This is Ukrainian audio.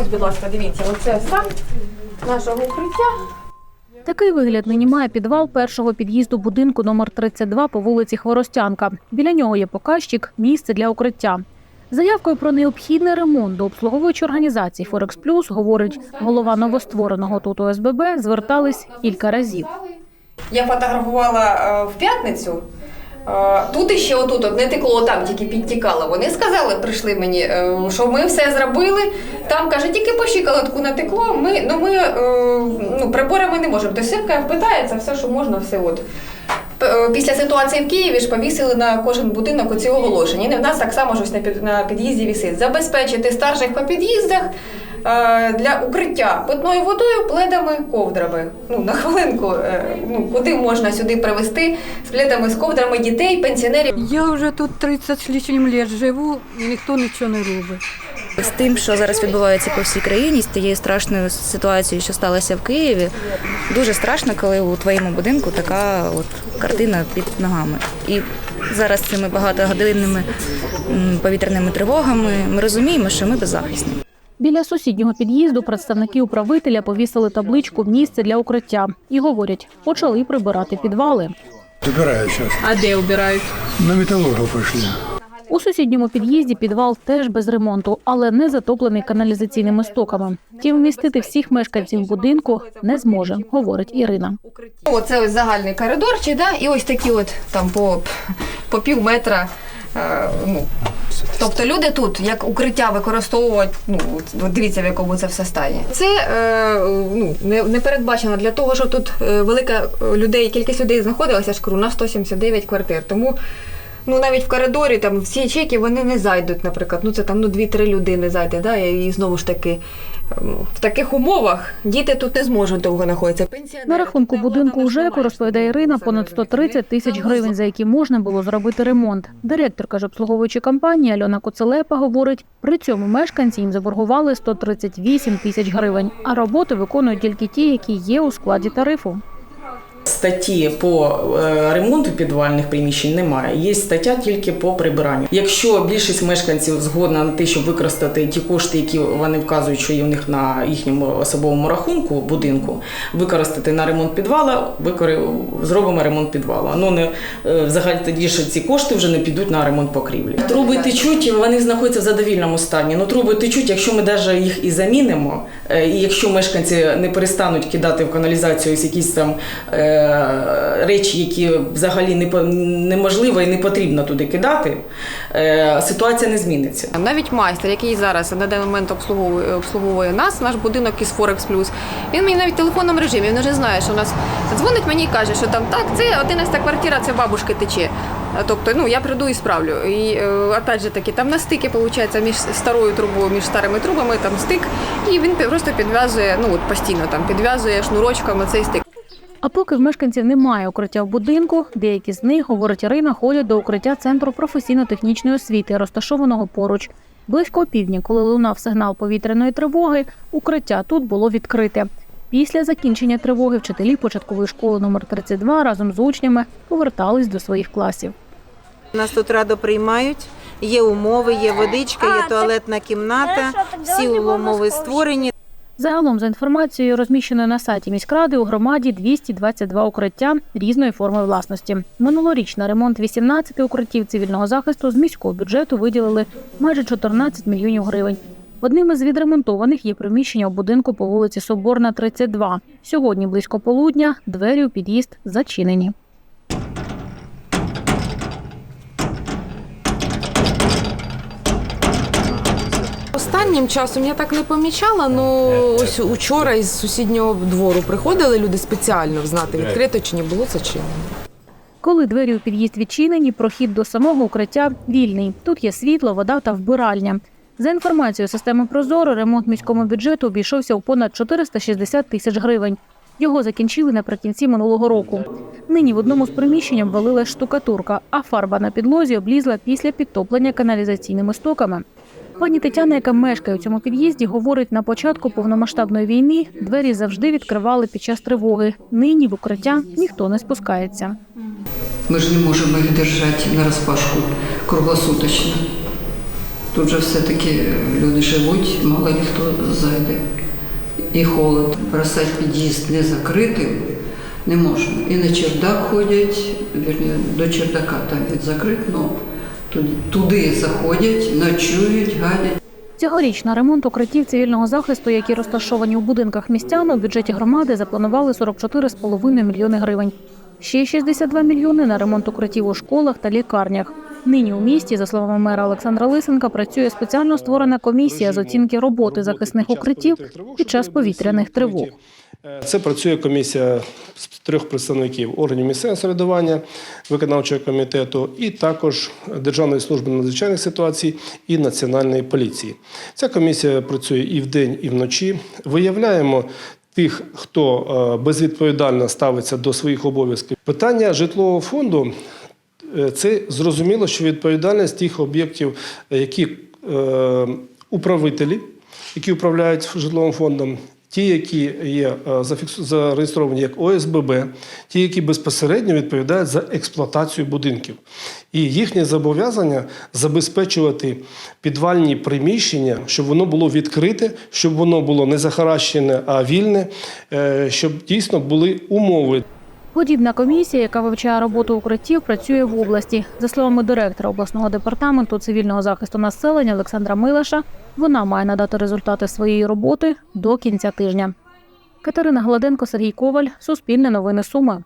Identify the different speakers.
Speaker 1: Ось, будь ласка, дивіться, оце стан нашого укриття.
Speaker 2: Такий вигляд нині має підвал першого під'їзду будинку номер 32 по вулиці Хворостянка. Біля нього є показчик місце для укриття. Заявкою про необхідний ремонт до обслуговуючої організації Форекс Плюс говорить голова новоствореного тут ОСББ. Звертались кілька разів.
Speaker 1: Я фотографувала е, в п'ятницю. Тут іще отут от не текло, там тільки підтікало. Вони сказали, прийшли мені, е, що ми все зробили. Там каже, тільки по щиколотку натекло. Ми ну ми е, ну приборами не можемо. Тобто сивка впитається, все, що можна, все от. Е, Після ситуації в Києві ж повісили на кожен будинок оці оголошення. І в нас так само щось на під'їзді вісить. Забезпечити старших по під'їздах для укриття питною водою, пледами, ковдрами. Ну на хвилинку, е, ну куди можна сюди привезти з пледами, з ковдрами дітей, пенсіонерів.
Speaker 3: Я вже тут 30 з лишнім літ живу, і ніхто нічого не робить.
Speaker 4: З тим, що зараз відбувається по всій країні, з тією страшною ситуацією, що сталося в Києві, дуже страшно, коли у твоєму будинку така от картина під ногами. І зараз цими багатогодинними повітряними тривогами ми розуміємо, що ми беззахисні.
Speaker 2: Біля сусіднього під'їзду представники управителя повісили табличку Місце для укриття і говорять, почали прибирати підвали.
Speaker 5: Убирают сейчас.
Speaker 3: А де обирають?
Speaker 5: На металлургов пошли.
Speaker 2: У сусідньому під'їзді підвал теж без ремонту, але не затоплений каналізаційними стоками. Втім, вмістити всіх мешканців будинку не зможе, говорить Ірина.
Speaker 1: Оце ось загальний коридорчик, да? і ось такі от там по, по пів метра. Е, ну, тобто люди тут як укриття використовують, ну дивіться, в якому це все стає. Це е, ну, не, не передбачено для того, щоб тут е, велика е, людей, кількість людей знаходилася, ж на 179 квартир. Тому ну, навіть в коридорі там всі ячейки вони не зайдуть, наприклад. Ну це там ну, 2-3 людини зайде, да? і знову ж таки. Ем, В таких умовах діти тут не зможуть довго знаходитися. Пенсія
Speaker 2: На рахунку будинку
Speaker 1: у
Speaker 2: ЖЕКу, розповідає Ірина, понад 130 тисяч гривень, за які можна було зробити ремонт. Директорка ж обслуговуючої компанії Альона Коцелепа говорить, при цьому мешканці їм заборгували 138 тисяч гривень, а роботи виконують тільки ті, які є у складі тарифу.
Speaker 6: Статті по е, ремонту підвальних приміщень немає. Є стаття тільки по прибиранню. Якщо більшість мешканців згодна на те, щоб використати ті кошти, які вони вказують, що є у них на їхньому особовому рахунку будинку, використати на ремонт підвала, викори... зробимо ремонт підвала. Ну не е, взагалі тоді що ці кошти вже не підуть на ремонт покрівлі. Труби течуть, вони знаходяться в задовільному стані. Ну труби течуть, якщо ми навіть їх і замінимо, е, і якщо мешканці не перестануть кидати в каналізацію ось якісь там. Е, Речі, які взагалі не неможливо і не потрібно туди кидати, е, ситуація не зміниться.
Speaker 1: Навіть майстер, який зараз на даний момент обслуговує, обслуговує нас, наш будинок із Forex Plus, він мені навіть в телефонному режимі, він вже знає, що у нас дзвонить мені і каже, що там так, це 11 квартира, це бабушки тече. Тобто, ну я прийду і справлю. І е, опять же таки, там на стики виходить між старою трубою, між старими трубами, там стик, і він просто підв'язує, ну от постійно там підв'язує шнурочками цей стик.
Speaker 2: А поки в мешканців немає укриття в будинку, деякі з них, говорить Ірина, ходять до укриття центру професійно-технічної освіти, розташованого поруч. Близько опівдні, коли лунав сигнал повітряної тривоги, укриття тут було відкрите. Після закінчення тривоги вчителі початкової школи номер 32 разом з учнями повертались до своїх класів.
Speaker 7: Нас тут радо приймають. Є умови, є водичка, є туалетна кімната. Всі умови створені.
Speaker 2: Загалом, за інформацією, розміщеною на сайті міськради, у громаді 222 укриття різної форми власності. Минулоріч на ремонт 18 укриттів цивільного захисту з міського бюджету виділили майже 14 мільйонів гривень. Одним із відремонтованих є приміщення у будинку по вулиці Соборна, 32. Сьогодні близько полудня двері у під'їзд зачинені.
Speaker 8: Останнім часом я так не помічала, але ось учора із сусіднього двору приходили люди спеціально знати, відкрито чи не було зачинено.
Speaker 2: Коли двері у під'їзд відчинені, прохід до самого укриття вільний. Тут є світло, вода та вбиральня. За інформацією системи Прозоро, ремонт міському бюджету обійшовся у понад 460 тисяч гривень. Його закінчили наприкінці минулого року. Нині в одному з приміщень обвалилась штукатурка, а фарба на підлозі облізла після підтоплення каналізаційними стоками. Пані Тетяна, яка мешкає у цьому під'їзді, говорить, на початку повномасштабної війни двері завжди відкривали під час тривоги. Нині в укриття ніхто не спускається.
Speaker 9: Мы же не можем их держать на распашку круглосуточно. Тут же все-таки люди живуть, мало ли хто зайде. І холод. Бросати під'їзд не закритим не можна. І на чердак ходять, вірні, до чердака там він закрит, але туди заходять, ночують, гадять.
Speaker 2: Цьогоріч на ремонт укриттів цивільного захисту, які розташовані у будинках містян, у бюджеті громади запланували 44,5 мільйони гривень. Ще 62 мільйони на ремонт укриттів у школах та лікарнях. Нині у місті, за словами мера Олександра Лисенка, працює спеціально створена комісія з оцінки роботи захисних укриттів під час повітряних тривог.
Speaker 10: Це працює комісія з трьох представників органів місцевого самоврядування, виконавчого комітету і також Державної служби надзвичайних ситуацій і Національної поліції. Ця комісія працює і вдень, і вночі. Виявляємо тих, хто е, безвідповідально ставиться до своїх обов'язків. Питання житлового фонду Е, Це зрозуміло, що відповідальність тих об'єктів, е, які е, управителі, які управляють житловим фондом, ті, які є е, зареєстровані як ОСББ, ті, які безпосередньо відповідають за експлуатацію будинків. І їхнє зобов'язання забезпечувати підвальні приміщення, щоб воно було відкрите, щоб воно було не захаращене, а вільне, е, щоб дійсно були умови
Speaker 2: Подібна комісія, яка вивчає роботу укриттів, працює в області. За словами директора обласного департаменту цивільного захисту населення Олександра Милаша, вона має надати результати своєї роботи до кінця тижня. Катерина Гладенко, Сергій Коваль, Суспільне новини Суми.